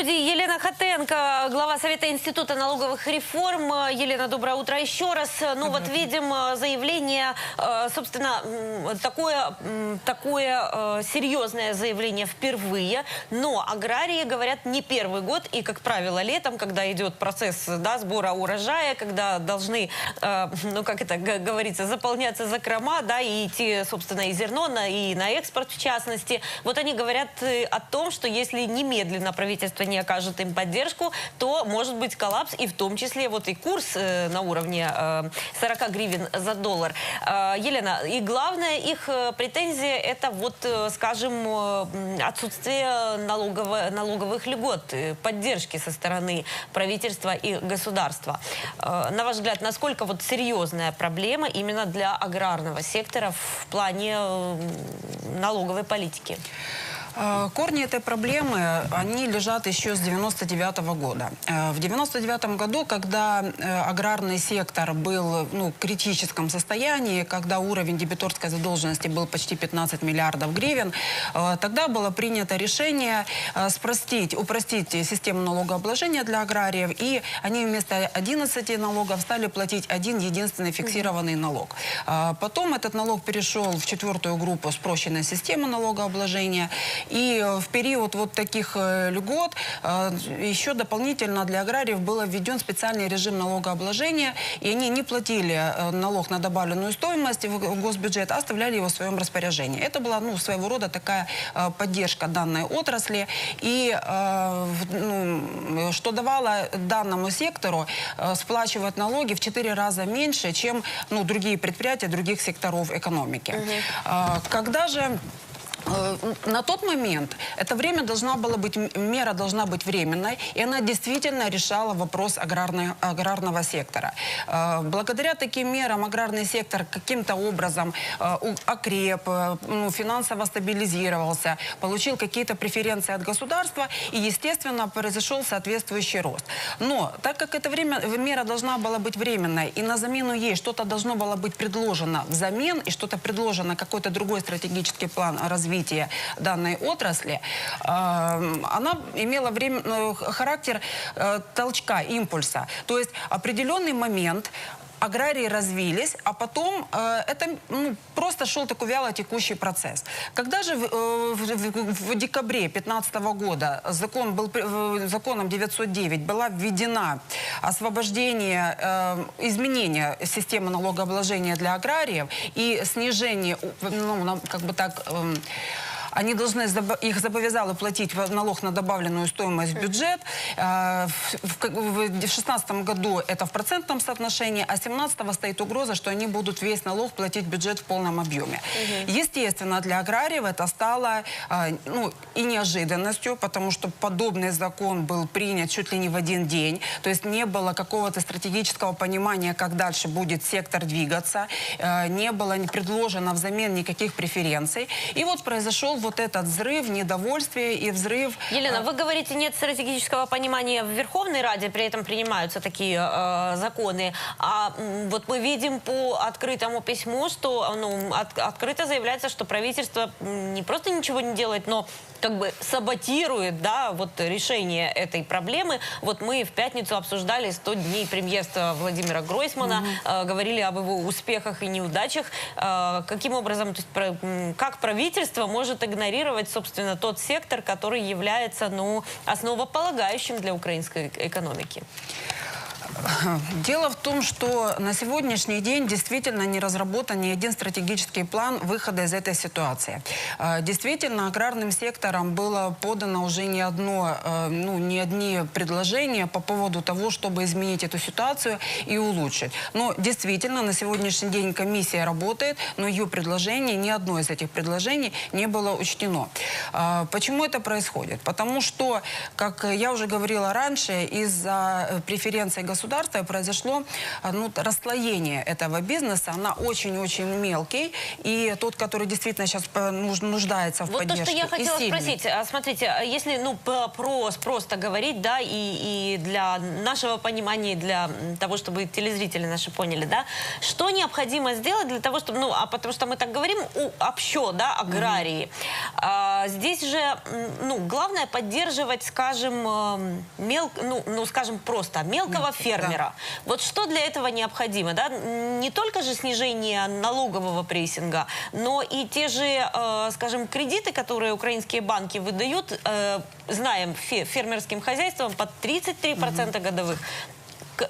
студии Елена Хотенко, глава Совета Института налоговых реформ. Елена, доброе утро еще раз. Ну вот видим э, заявление, э, собственно, такое, такое э, серьезное заявление впервые. Но аграрии говорят не первый год. И, как правило, летом, когда идет процесс да, сбора урожая, когда должны, ну как это говорится, заполняться закрома, да, и идти, собственно, и зерно, и на экспорт в частности. Вот они говорят о том, что если немедленно правительство не окажет им поддержку, то может быть коллапс, и в том числе вот и курс э, на уровне э, 40 гривен за доллар. Э, Елена, и главная их э, претензия это вот, э, скажем, э, отсутствие налогово- налоговых льгот, поддержки со стороны правительства и государства. Э, На ваш взгляд, насколько вот серьезная проблема именно для аграрного сектора в плане налоговой политики? Э, Корни этой проблемы, они лежат еще с 99 года. Э, В 99 году, когда э, аграрный сектор был ну, в критическом состоянии, когда уровень дебиторской задолженности был почти 15 миллиардов гривен, э, тогда было принято решение э, спростить, упростить систему налогообложения для аграриев, и они вместо 11 налогов стали платить один единственный фиксированный налог. А Потом этот налог перешел в четвертую группу спрощенной системы налогообложения. И э, в период вот таких э, льгот э, еще дополнительно для аграриев был введен специальный режим налогообложения. И они не платили налог на добавленную стоимость в госбюджет, а оставляли его в своем распоряжении. Это была ну, своего рода такая поддержка данной отрасли. И ну, что давало данному сектору сплачивать налоги в 4 раза меньше, чем ну, другие предприятия других секторов экономики. А, Когда же на тот момент это время должна была быть, мера должна быть временной, и она действительно решала вопрос аграрной- аграрного сектора. Э, Благодаря таким мерам аграрный сектор каким-то образом э, окреп, э, ну, финансово стабилизировался, получил какие-то преференции от государства, и, естественно, произошел соответствующий рост. Но так как эта время, мера должна была быть временной, и на замену ей что-то должно было быть предложено взамен, и что-то предложено, какой-то другой стратегический план развития данной отрасли, э, она имела время, э, характер э, толчка, импульса. То есть определенный момент аграрии развились, а потом э, это ну, просто шел такой вяло текущий процесс. Когда же в, э, в- в- декабре 2015 года закон был, э, законом 909 была введена освобождение, э, изменение системы налогообложения для аграриев и снижение, ну, как бы так... эм, они должны, их забовязало платить налог на добавленную стоимость в бюджет. Э, В 2016 году это в процентном соотношении, а 2017 стоит угроза, что они будут весь налог платить в бюджет в полном объеме. Естественно, для аграриев это стало э, ну, и неожиданностью, потому что подобный закон был принят чуть ли не в один день. То есть не было какого-то стратегического понимания, как дальше будет сектор двигаться. Э, Не было предложено взамен никаких преференций. И вот произошел вот этот взрыв недовольствия и взрыв... Елена, вы говорите, нет стратегического понимания в Верховной Раде, при этом принимаются такие э, законы. А вот мы видим по открытому письму, что ну, от- открыто заявляется, что правительство не просто ничего не делает, но как бы саботирует да, вот решение этой проблемы. Вот мы в пятницу обсуждали 100 дней премьерства Владимира Гройсмана, э, говорили об его успехах и неудачах. Э, каким образом, то есть, про- как правительство может игнорировать, собственно, тот сектор, который является, ну, основополагающим для украинской экономики? Дело в том, что на сегодняшний день действительно не разработан ни один стратегический план выхода из этой ситуации. Э, Действительно, аграрным сектором было подано уже не одно, э, ну, не одни предложения по поводу того, чтобы изменить эту ситуацию и улучшить. Но действительно, на сегодняшний день комиссия работает, но ее предложение, ни одно из этих предложений не было учтено. Э, Почему это происходит? Потому что, как я уже говорила раньше, из-за э, преференций государства государства, и произошло а, ну, расслоение этого бизнеса. Она очень-очень мелкий, и тот, который действительно сейчас нуждается в вот поддержке. Вот то, что я хотела спросить. А, смотрите, а если ну, прос, просто говорить, да, и, и для нашего понимания, для того, чтобы телезрители наши поняли, да, что необходимо сделать для того, чтобы, ну, а потому что мы так говорим, у, общо, да, аграрии. Mm -hmm. а, здесь же, ну, главное поддерживать, скажем, эм, мел, ну, ну, скажем, просто мелкого фермера. Да. Вот что для этого необходимо, да? Не только же снижение налогового прессинга, но и те же, э, скажем, кредиты, которые украинские банки выдают, э, знаем, фермерским хозяйствам под 33% угу. годовых.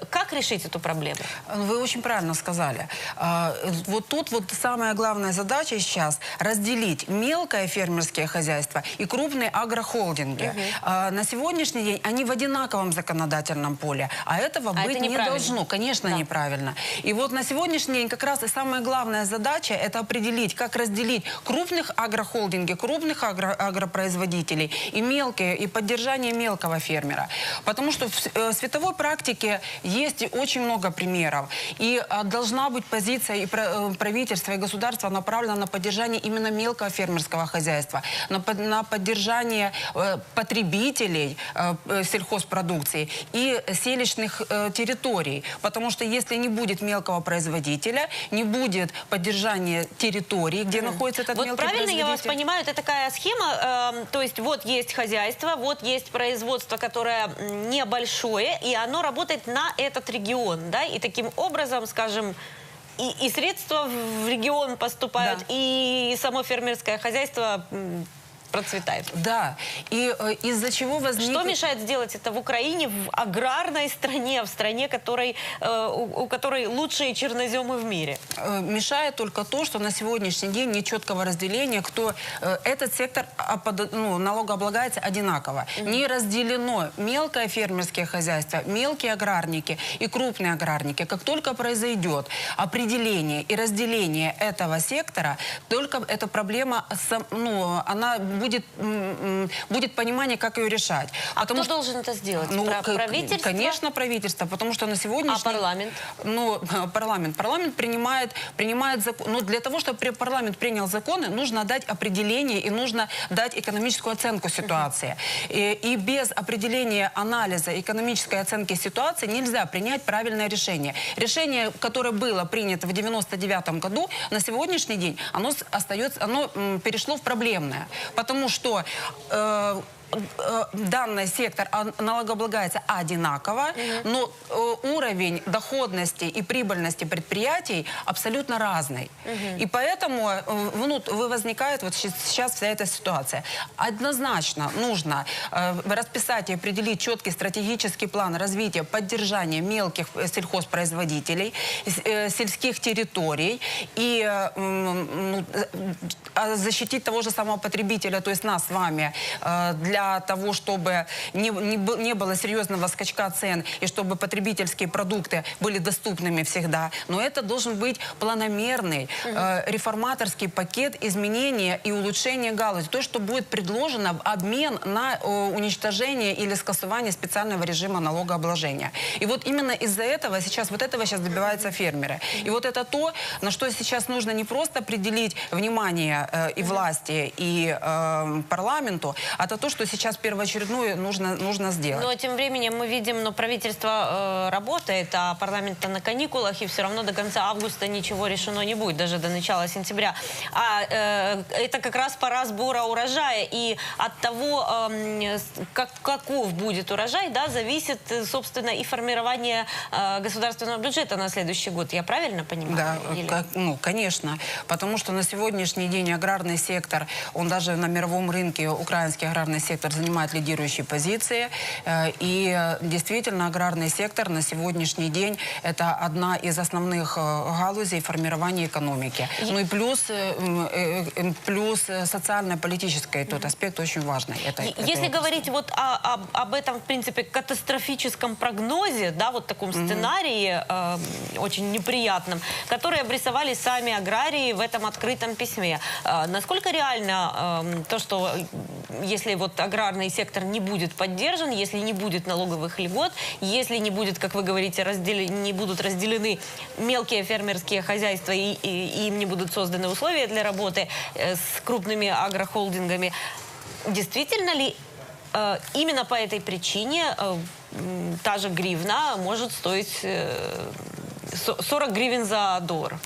Как решить эту проблему? Вы очень правильно сказали. А, вот тут вот самая главная задача сейчас разделить мелкое фермерское хозяйство и крупные агрохолдинги. Угу. На сегодняшний день они в одинаковом законодательном поле, а этого а быть это не должно. Конечно, да. неправильно. И вот на сегодняшний день как раз и самая главная задача это определить, как разделить крупных агрохолдинги, крупных агро агропроизводителей и мелкие, и поддержание мелкого фермера. Потому что в э, световой практике есть очень много примеров. И а, должна быть позиция и э, правительства, и государства направлена на поддержание именно мелкого фермерского хозяйства, на, на поддержание э, потребителей э, сельхозпродукции и селищных территорий. Потому что если не будет мелкого производителя, не будет поддержания территории, где mm. находится этот вот мелкий правильно производитель. я вас понимаю, это такая схема, э, то есть вот есть хозяйство, вот есть производство, которое небольшое, и оно работает на этот регион, да, и таким образом, скажем, и, и средства в регион поступают, да. и само фермерское хозяйство процветает. Да. И э, из-за чего возник... Что мешает сделать это в Украине, в аграрной стране, в стране, которой, э, у, у которой лучшие черноземы в мире? Э, мешает только то, что на сегодняшний день нет четкого разделения, кто э, этот сектор ну, налогооблагается одинаково. -hmm. Не разделено мелкое фермерское хозяйство, мелкие аграрники и крупные аграрники. Как только произойдет определение и разделение этого сектора, только эта проблема, ну, она будет, будет понимание, как ее решать. А потому кто что, должен это сделать? Ну, правительство? Конечно, правительство, потому что на сегодняшний... А парламент? Ну, парламент. Парламент принимает, принимает закон. Ну, для того, чтобы парламент принял законы, нужно дать определение и нужно дать экономическую оценку ситуации. И, и без определения анализа экономической оценки ситуации нельзя принять правильное решение. Решение, которое было принято в 99 году, на сегодняшний день, оно остается, оно перешло в проблемное. Потому потому что э, данный сектор налогооблагается одинаково, угу. но э, уровень доходности и прибыльности предприятий абсолютно разный. Угу. И поэтому э, ну, возникает вот сейчас вся эта ситуация. Однозначно нужно расписать и определить четкий стратегический план развития, поддержания мелких сельхозпроизводителей, сельских территорий и ну, защитить того же самого потребителя, то есть нас с вами, для для того, чтобы не, не, не было серьезного скачка цен и чтобы потребительские продукты были доступными всегда. Но это должен быть планомерный э, реформаторский пакет изменения и улучшения галузі. То, что будет предложено в обмен на э, уничтожение или скасование специального режима налогообложения. И вот именно из-за этого сейчас, вот этого сейчас добиваются фермеры. И вот это то, на что сейчас нужно не просто определить внимание э, и власти, и э, парламенту, а то, что сейчас первоочередное нужно, нужно сделать. Но тем временем мы видим, но правительство э, работает, а парламент на каникулах, и все равно до конца августа ничего решено не будет, даже до начала сентября. А э, это как раз пора сбора урожая, и от того, э, как, каков будет урожай, да, зависит, собственно, и формирование э, государственного бюджета на следующий год. Я правильно понимаю? Да, как, ну, конечно. Потому что на сегодняшний день аграрный сектор, он даже на мировом рынке, украинский аграрный сектор, сектор занимает лидирующие позиции. Э, и действительно аграрный сектор на сегодняшний день это одна из основных э, галузей формирования экономики. Ну и плюс, э, плюс социально-политический тот аспект очень важный. Это, Если это говорить вот о, об, об этом, в принципе, катастрофическом прогнозе, да, вот таком сценарии э, очень неприятном, который обрисовали сами аграрии в этом открытом письме. Э, насколько реально э, то, что если вот аграрный сектор не будет поддержан, если не будет налоговых льгот, если не будет, как вы говорите, раздел... не будут разделены мелкие фермерские хозяйства и, и- и им не будут созданы условия для работы э, с крупными агрохолдингами. Действительно ли э, именно по этой причине э, та же гривна может стоить э, со- 40 гривен за доллар?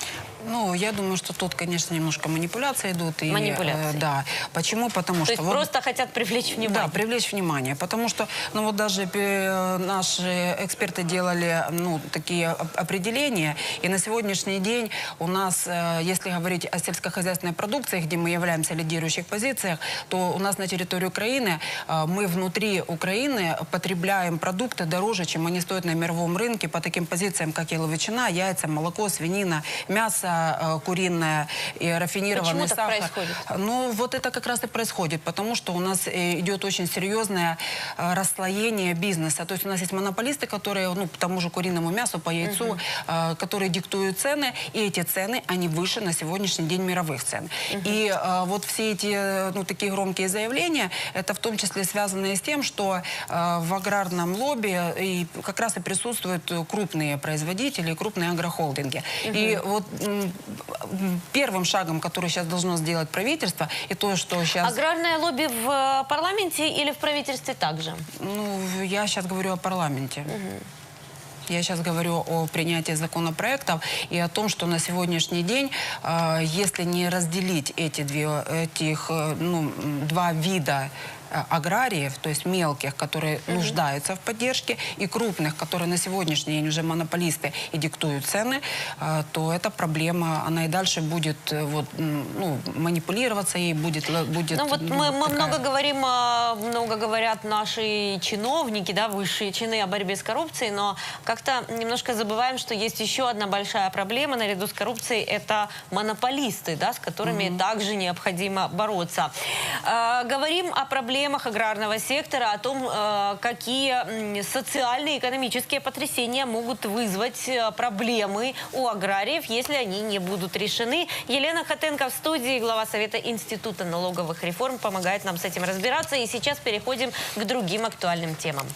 Ну, я думаю, что тут, конечно, немножко манипуляции идут. И, Манипуляции. э, да. Почему? Потому То что... есть вот- просто хотят привлечь внимание. Да, привлечь внимание. Потому что, ну вот даже э, наши эксперты делали, ну, такие оп- определения. И на сегодняшний день у нас, э, если говорить о сельскохозяйственной продукции, где мы являемся лидирующих позициях, то у нас на территории Украины э, мы внутри Украины потребляем продукты дороже, чем они стоят на мировом рынке по таким позициям, как яловичина, яйца, молоко, свинина, мясо э, куриное и рафинированный Почему так сахар. происходит? Ну, вот это как раз и происходит, потому что у нас э, идет очень серьезное э, расслоение бизнеса. То есть у нас есть монополисты, которые, ну, по тому же куриному мясу, по яйцу, э, которые диктуют цены, и эти цены, они выше на сегодняшний день мировых цен. И э, вот все эти, ну, такие громкие заявления, это в том числе связано и с тем, что э, в аграрном лобби и как раз и присутствуют крупные производители, крупные агрохолдинги. И вот первым шагом, который сейчас должно сделать правительство, и то, что сейчас... Аграрное лобби в э, парламенте или в правительстве также? Ну, я сейчас говорю о парламенте. Я сейчас говорю о принятии законопроектов и о том, что на сегодняшний день, э, если не разделить эти, две, этих, э, ну, два вида аграриев, то есть мелких, которые нуждаются в поддержке, и крупных, которые на сегодняшний день уже монополисты и диктуют цены, э, то эта проблема, она и дальше будет э, вот, ну, манипулироваться ей, будет... будет Ну вот ну, мы, мы такая- много говорим, а, много говорят наши чиновники, да, высшие чины о борьбе с коррупцией, но как-то немножко забываем, что есть еще одна большая проблема наряду с коррупцией, это монополисты, да, с которыми также необходимо бороться. А, говорим о проблемах аграрного сектора, о том, э, какие социальные и экономические потрясения могут вызвать э, проблемы у аграриев, если они не будут решены. Елена Хатенко в студии, глава Совета Института налоговых реформ, помогает нам с этим разбираться. И сейчас переходим к другим актуальным темам.